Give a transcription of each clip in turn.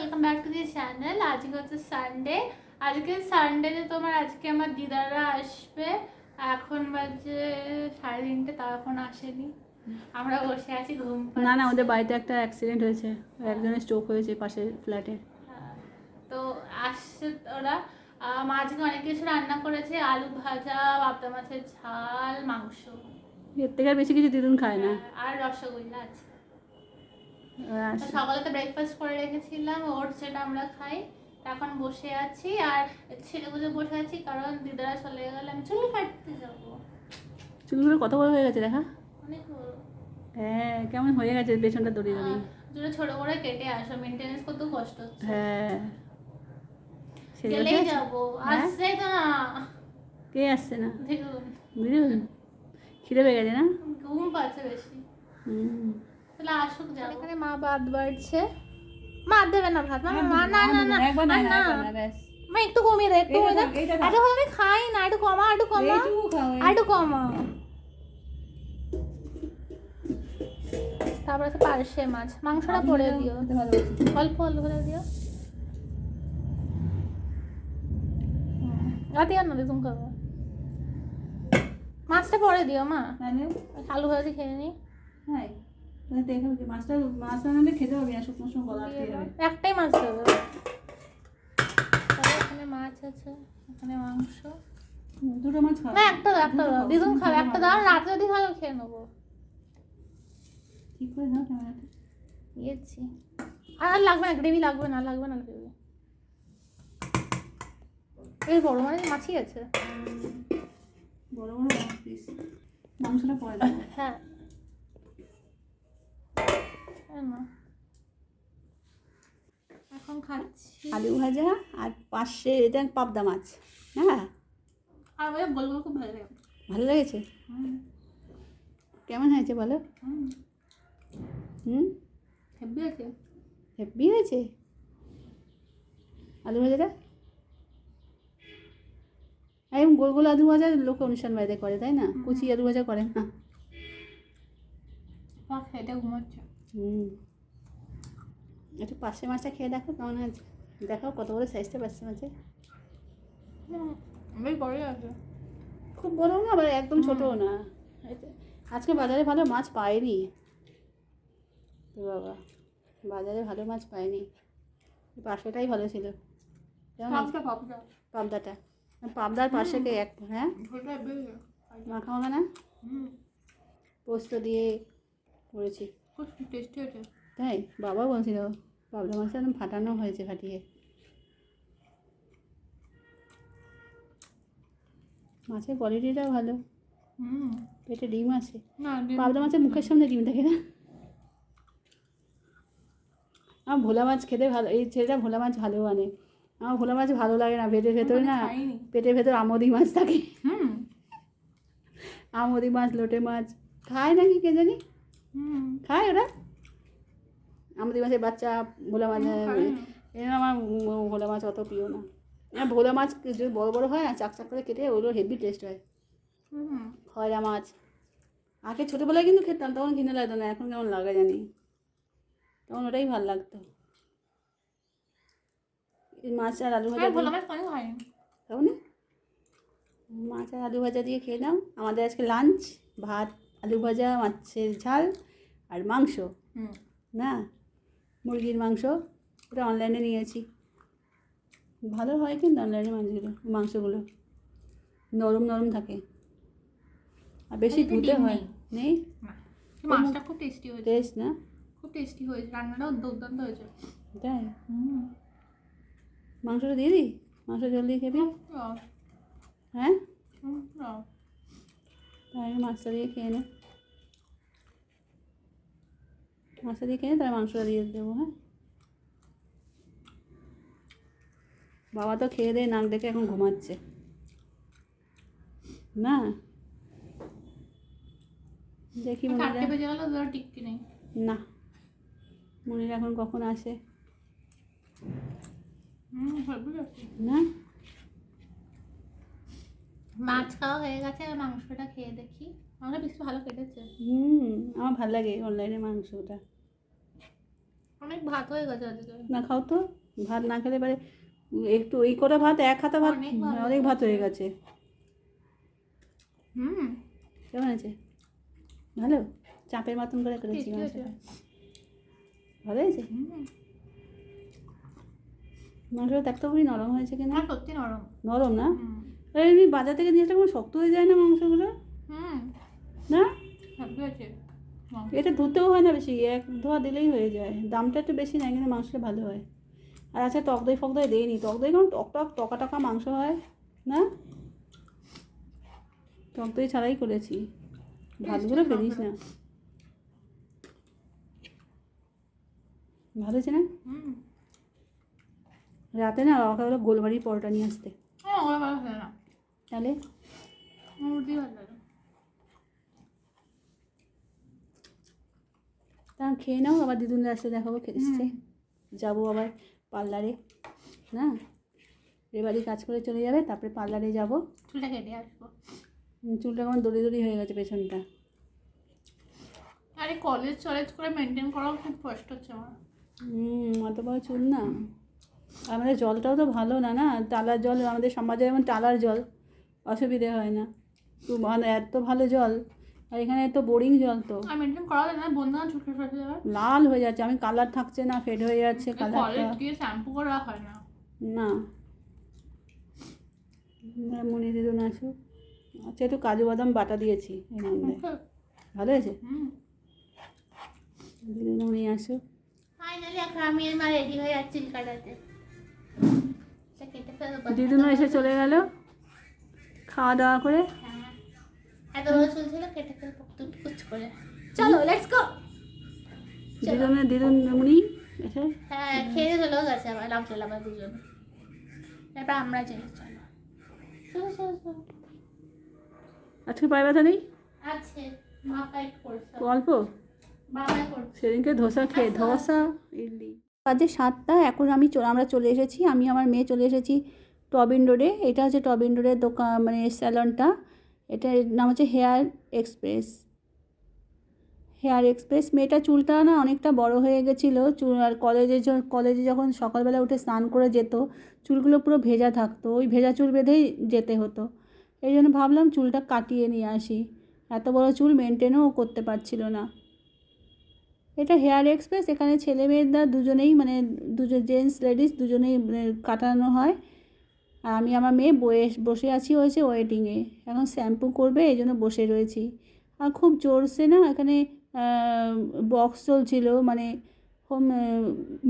Welcome back to the channel আজকে হচ্ছে Sunday আজকে সানডেতে তোমার আজকে আমার দিদারা আসবে। এখন বাজে সাড়ে তিনটে তাও এখন আসেনি। আমরা বসে আছি ঘুম। না না ওদের বাড়িতে একটা অ্যাক্সিডেন্ট হয়েছে। একজনের স্ট্রোক হয়েছে পাশের ফ্ল্যাটে হ্যাঁ, তো আসছে ওরা। আহ, মা আজকে অনেক কিছু রান্না করেছে। আলু ভাজা পাবদা মাছের ঝাল মাংস। এর থেকে আর বেশি কিছু দিদুন খায় না। আর রসগোল্লা আছে। তো সকালে তো ব্রেকফাস্ট করে রেখেছিলাম ওটস যেটা আমরা খাই এখন বসে আছি। আর ছেলে বুঝে বসে আছি কারণ দিদারা চলে গেলে আমি চুল কাটতে যাব। চুলগুলো কত বড় হয়ে গেছে দেখা? অনেক বড়। হ্যাঁ কেমন হয়ে গেছে পেছনটা দড়ি দড়ি। আহ, ছোট করে কেটে আসো মেনটেনেন্স করতেও কষ্ট হচ্ছে। হ্যাঁ। গেলেই যাব হ্যাঁ? আসছেই তো না। কে আসছে না? দেখুন। বুঝলেন খিদে পেয়ে গেছে না? ঘুম পাচ্ছে বেশি। হুম। তাহলে আসুক যাব এখানে মা ভাত বাড়ছে। মা দেবে না ভাত। মা না না না না না একবার না মা একটু কমিয়ে দে একটু কমিয়ে দে। আরে আমি খাই না একটু কমা একটু কমা। একটু কমা। তারপর আছে পার্শে মাছ। মাংসটা পরে দিও। অল্প অল্প করে দিও। রাতে আর না দিতুম খাব। মাছটা পরে দিও মা। তাহলে আলু ভাজি খেয়ে নি। হ্যাঁ। দেখে মাছটা মাছ খেতে হবে না শুকনো শুকনো গলা আটকে যাবে। একটাই মাছ দেবে। এখানে মাছ আছে এখানে মাংস। দুটো মাছ না একটা দাও একটা দাও। দিদুন খাবে একটা দাও রাতে যদি খাবে খেয়ে নেব। ঠিক করে দাও ক্যামেরাটা দিয়েছি। আর লাগবে না গ্রেভি লাগবে না লাগবে না গ্রেভি। এই বড় মানে মাছই আছে। বড় বড় পিস মাংসটা পরে দেবো। হ্যাঁ। এখন খাচ্ছি। আলু ভাজা আর পাশে এটা পাবদা মাছ হ্যাঁ আর গোল গোল খুব ভালো লাগে। ভালো লেগেছে? কেমন হয়েছে বলো? হুম, হেব্বি আছে হ্যাপি হয়েছে? আলু ভাজাটা? একদম গোল গোল আলু ভাজা লোকে অনুষ্ঠান বাড়িতে করে তাই না? কুচি আলু ভাজা করে না? খেতে ঘুমাচ্ছে। হুম। একটু পাশে মাছটা খেয়ে দেখো কেমন আছে দেখো কত বড় সাইজটা পাশে মাছে। বেশ বড়ই আছে। খুব বড় না আবার একদম ছোটও না। আজকে বাজারে ভালো মাছ পাইনি। বাবা বাজারে ভালো মাছ পাইনি। পাশেটাই ভালো ছিল। পাবদাটা। পাবদার পাশে কে এক হ্যাঁ? মাখা মাখা না? পোস্ত দিয়ে করেছি। খুব টেস্টি হয়েছে তাই? বাবা বলছিল পাবদা মাছটা একদম ফাটানো হয়েছে ফাটিয়ে। মাছের কোয়ালিটিটাও ভালো। হুম। পেটে ডিম আছে। পাবদা মাছের মুখের সামনে ডিম থাকে না। আমার ভোলা মাছ খেতে ভালো এই ছেলেটা ভোলা মাছ ভালো মানে। আমার ভোলা মাছ ভালো লাগে না পেটের ভেতরে না পেটের ভেতর আমদি মাছ থাকে। হুম। আমদি মাছ লোটে মাছ। খায় নাকি কে জানি? খায় ওরা? আমাদের মাছের বাচ্চা ভোলা মাছ। আমার ভোলা মাছ অত প্রিয় না। ভোলা মাছ যদি বড় বড় হয় চাক চাক করে কেটে ওগুলো হেভি টেস্ট হয়। খয়রা মাছ। আগে ছোটোবেলায় কিন্তু খেতাম তখন কিনে লাগতো না এখন কেমন লাগে জানি। তখন ওটাই ভালো লাগতো। মাছ আর আলু ভাজা নি? মাছ আর আলু ভাজা দিয়ে খেয়ে নাও। আমাদের আজকে লাঞ্চ ভাত আলু ভাজা মাছের ঝাল আর মাংস। না? মুরগির মাংস ওটা অনলাইনে নিয়েছি। ভালো হয় কিন্তু অনলাইনে মাংসগুলো মাংসগুলো। নরম নরম থাকে। আর বেশি ধুতে হয়। নেই। মাছটা খুব টেস্টি হয়েছে। টেস্ট না? খুব টেস্টি হয়েছে। রান্নাটাও দুর্দান্ত হয়েছে। তাই? মাংসটা দিয়ে দিই? মাংস জল দিয়ে খেবি? হ্যাঁ? তাহলে মাছটা দিয়ে খেয়ে নে। মাছটা দিয়ে খেয়ে তাহলে মাংসটা দিয়ে দেবো হ্যাঁ? বাবা তো খেয়ে দিয়ে নাক দেখে এখন ঘুমাচ্ছে। না? দেখি না। মনিরা এখন কখন আসে। না? মাছ খাওয়া হয়ে গেছে আর মাংসটা খেয়ে দেখি। মাংস বেশি ভালো কেটেছে। হুম আমার ভালো লাগে অনলাইনে মাংসটা। অনেক ভাত হয়ে গেছে আজকে। না খাও তো ভাত না খেলে এবারে একটু এই কটা ভাত এক হাতা ভাত অনেক ভাত হয়ে গেছে। হুম। কেমন আছে? ভালো? চাপের মতন করে করেছি মাংসটা। ভালো হয়েছে? মাংসটা দেখতে খুবই নরম হয়েছে কিনা? না সত্যি নরম। নরম না? এমনি বাজার থেকে নিয়ে আসলে কোনো শক্ত হয়ে যায় না মাংসগুলো? হুম। না? মাংস। এটা ধুতেও হয় না বেশি এক ধোয়া দিলেই হয়ে যায়। দামটা একটু বেশি নেয় কিন্তু মাংসটা ভালো হয়। আর আচ্ছা টক দই ফক দই দেয়নি টক দই কেমন টক টক টকা টকা মাংস হয় না? টক দই ছাড়াই করেছি। ভাতগুলো ফেলিস না। ভালো হয়েছে না? রাতে না বাবাকে বলো গোলবাড়ির পরোটা নিয়ে আসতে। হ্যাঁ ওরা ভালো হয় না। তাহলে? আমার ভালো লাগে তা খেয়ে নাও আবার দিদুন আসতে দেখাবো এসছে। যাব আবার পার্লারে না? এবারই কাজ করে চলে যাবে তারপরে পার্লারে যাব। চুলটা কেটে আসব। চুলটা কেমন দড়ি দড়ি হয়ে গেছে পেছনটা? আরে কলেজ চলেজ করে মেনটেন করাও খুব কষ্ট হচ্ছে আমার। হুম অত বড় চুল না। আমাদের জলটাও তো ভালো না না? টালার জল আমাদের সমাজে যেমন টালার জল অসুবিধে হয় না। তো মানে এত ভালো জল আর এখানে তো বোরিং জল তো। লাল হয়ে যাচ্ছে আমি কালার থাকছে না ফেড হয়ে যাচ্ছে শ্যাম্পু করা হয় না। না। মনি দিদুন আসুক আচ্ছা একটু কাজু বাদাম বাটা দিয়েছি এর মধ্যে। ভালো হয়েছে? দিদুন উনি আসুক ফাইনালি এখন আমি মা রেডি হয়ে যাচ্ছি কাটাতে দিদুনও এসে চলে গেল। খাওয়া দাওয়া করে। হ্যাঁ। চুল লেটস গো দিদুন উনি এসে। হ্যাঁ খেয়ে চলেও গেছে আবার আবার দুজন। এবার আমরা যাই চলো। চলো চলো চলো। আজকে পায়ে ব্যথা নেই? আছে মা অল্প? সেদিনকে ধোসা খেয়ে ধোসা ইডলি। বাজে সাতটা এখন আমি আমরা চলে এসেছি আমি আমার মেয়ে চলে এসেছি। টবিন রোডে এটা হচ্ছে টবিন রোডের দোকান মানে স্যালনটা এটার নাম হচ্ছে হেয়ার এক্সপ্রেস হেয়ার এক্সপ্রেস মেয়েটা চুলটা না অনেকটা বড় হয়ে গেছিল। চুল আর কলেজে কলেজে যখন সকালবেলা উঠে স্নান করে যেত, চুলগুলো পুরো ভেজা থাকতো। ওই ভেজা চুল বেঁধেই যেতে হতো। এই জন্য ভাবলাম চুলটা কাটিয়ে নিয়ে আসি। এত বড় চুল মেনটেনও করতে পারছিল না। এটা হেয়ার এক্সপ্রেস এখানে ছেলে মেয়েরা দুজনেই মানে দুজন জেন্টস লেডিস দুজনেই মানে কাটানো হয়। আমি আমার মেয়ে বয়ে, বসে আছি হয়েছে ওয়েটিংয়ে এখন শ্যাম্পু করবে, এই জন্য বসে রয়েছি। আর খুব জোরসে না, এখানে বক্স চলছিল মানে হোম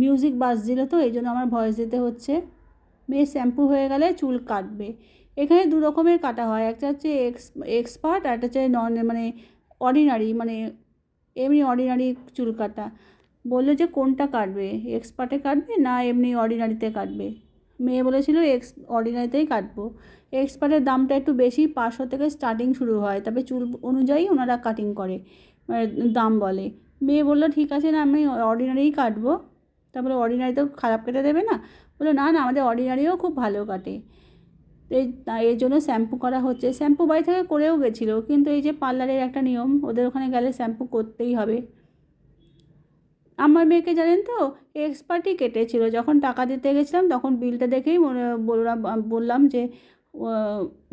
মিউজিক বাজছিল তো, এই জন্য আমার ভয়েস দিতে হচ্ছে। মেয়ে শ্যাম্পু হয়ে গেলে চুল কাটবে। এখানে দু রকমের কাটা হয়, একটা হচ্ছে এক্স এক্সপার্ট আর একটা হচ্ছে নন মানে অর্ডিনারি মানে এমনি অর্ডিনারি চুল কাটা। বলল যে কোনটা কাটবে এক্সপার্টে কাটবে না এমনি অর্ডিনারিতে কাটবে? মেয়ে বলেছিল এক্স অর্ডিনারিতেই কাটবো। এক্সপার্টের দামটা একটু বেশি, পাঁচশো থেকে স্টার্টিং শুরু হয়, তবে চুল অনুযায়ী ওনারা কাটিং করে মানে দাম বলে। মেয়ে বলল, ঠিক আছে না, আমি অর্ডিনারিই কাটবো। তারপরে অর্ডিনারি তো খারাপ কেটে দেবে না। বলল, না না, আমাদের অর্ডিনারিও খুব ভালো কাটে। এই, এর জন্য শ্যাম্পু করা হচ্ছে। শ্যাম্পু বাড়ি থেকে করেও গেছিল, কিন্তু এই যে পার্লারের একটা নিয়ম, ওদের ওখানে গেলে শ্যাম্পু করতেই হবে। আমার মেয়েকে জানেন তো এক্সপার্টই কেটেছিল। যখন টাকা দিতে গেছিলাম, তখন বিলটা দেখেই মনে, বললাম বললাম যে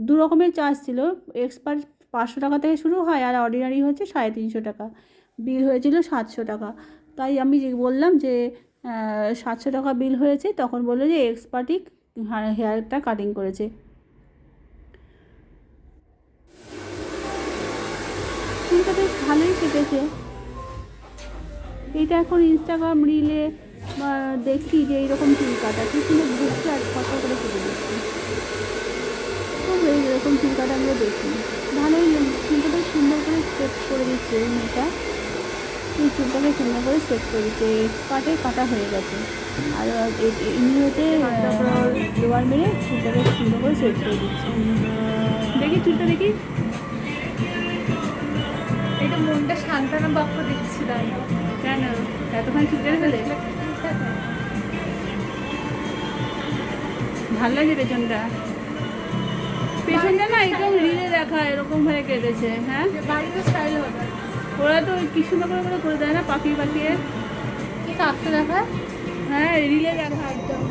দু রকমের চার্জ ছিল। এক্সপার্ট পাঁচশো টাকা থেকে শুরু হয়, আর অর্ডিনারি হচ্ছে সাড়ে তিনশো টাকা। বিল হয়েছিল সাতশো টাকা। তাই আমি যে, বললাম যে সাতশো টাকা বিল হয়েছে, তখন বলল যে এক্সপার্টই হেয়ারটা কাটিং করেছে। ভালোই কেটেছে। এটা এখন ইনস্টাগ্রাম রিলে দেখি যে এইরকম চুল কাটা। কি সুন্দর ঘুরছে আর কত করে কেটে দিচ্ছে। খুব এই এরকম চুল কাটাগুলো দেখি ভালোই চুলটা বেশ সুন্দর করে সেট করে দিচ্ছে মেয়েটা। এই চুলটাকে সুন্দর করে সেট করে দিচ্ছে। এক্সপার্টে কাটা হয়ে গেছে। আর এ- এ- ইনি হচ্ছে মেরে চুলটাকে সুন্দর করে সেট করে দিচ্ছে। দেখি চুলটা দেখি। এটা মনটা সান্ত্বনা বাক্য দেখছিলাম কেন? এতক্ষণ চুল কেটে ফেলে ভালো লাগে পেছনটা। পেছনটা না একদম রিলে দেখা এরকম ভাবে কেটেছে হ্যাঁ? বাড়িতে স্টাইল হবে। ওরা তো কি সুন্দর করে করে দেয় না পাখি পাখিয়ে কে চারটে দেখা হ্যাঁ রিলে দেখা একদম।